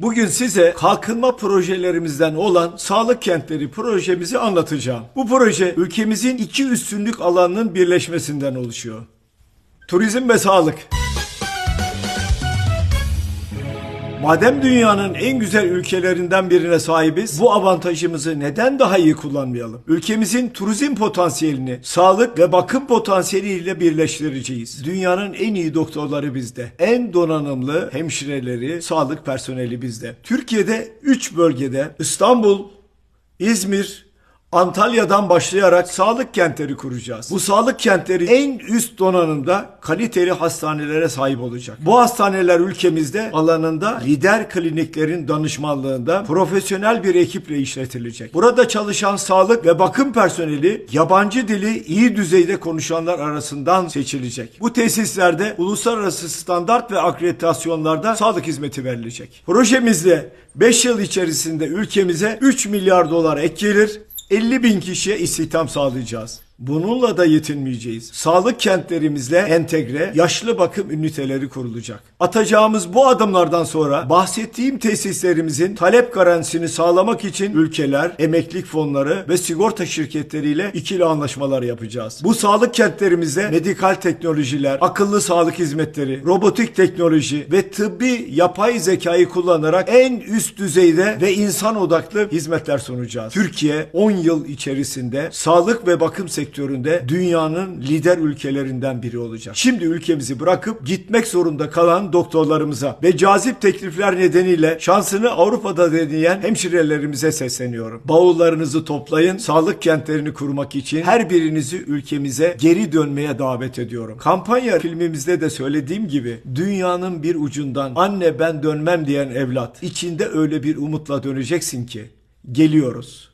Bugün size kalkınma projelerimizden olan sağlık kentleri projemizi anlatacağım. Bu proje ülkemizin iki üstünlük alanının birleşmesinden oluşuyor. Turizm ve sağlık. Madem dünyanın en güzel ülkelerinden birine sahibiz, bu avantajımızı neden daha iyi kullanmayalım? Ülkemizin turizm potansiyelini sağlık ve bakım potansiyeliyle birleştireceğiz. Dünyanın en iyi doktorları bizde. En donanımlı hemşireleri, sağlık personeli bizde. Türkiye'de 3 bölgede İstanbul, İzmir, Antalya'dan başlayarak sağlık kentleri kuracağız. Bu sağlık kentleri en üst donanımda kaliteli hastanelere sahip olacak. Bu hastaneler ülkemizde alanında lider kliniklerin danışmanlığında profesyonel bir ekiple işletilecek. Burada çalışan sağlık ve bakım personeli yabancı dili iyi düzeyde konuşanlar arasından seçilecek. Bu tesislerde uluslararası standart ve akreditasyonlarda sağlık hizmeti verilecek. Projemizde 5 yıl içerisinde ülkemize 3 milyar dolar ek gelir, 50 bin kişiye istihdam sağlayacağız. Bununla da yetinmeyeceğiz. Sağlık kentlerimizle entegre yaşlı bakım üniteleri kurulacak. Atacağımız bu adımlardan sonra bahsettiğim tesislerimizin talep garantisini sağlamak için ülkeler, emeklilik fonları ve sigorta şirketleriyle ikili anlaşmalar yapacağız. Bu sağlık kentlerimizde medikal teknolojiler, akıllı sağlık hizmetleri, robotik teknoloji ve tıbbi yapay zekayı kullanarak en üst düzeyde ve insan odaklı hizmetler sunacağız. Türkiye 10 yıl içerisinde sağlık ve bakım sektöründe dünyanın lider ülkelerinden biri olacak. Şimdi ülkemizi bırakıp gitmek zorunda kalan doktorlarımıza ve cazip teklifler nedeniyle şansını Avrupa'da deneyen hemşirelerimize sesleniyorum. Bavullarınızı toplayın, sağlık kentlerini kurmak için her birinizi ülkemize geri dönmeye davet ediyorum. Kampanya filmimizde de söylediğim gibi dünyanın bir ucundan anne ben dönmem diyen evlat içinde öyle bir umutla döneceksin ki geliyoruz.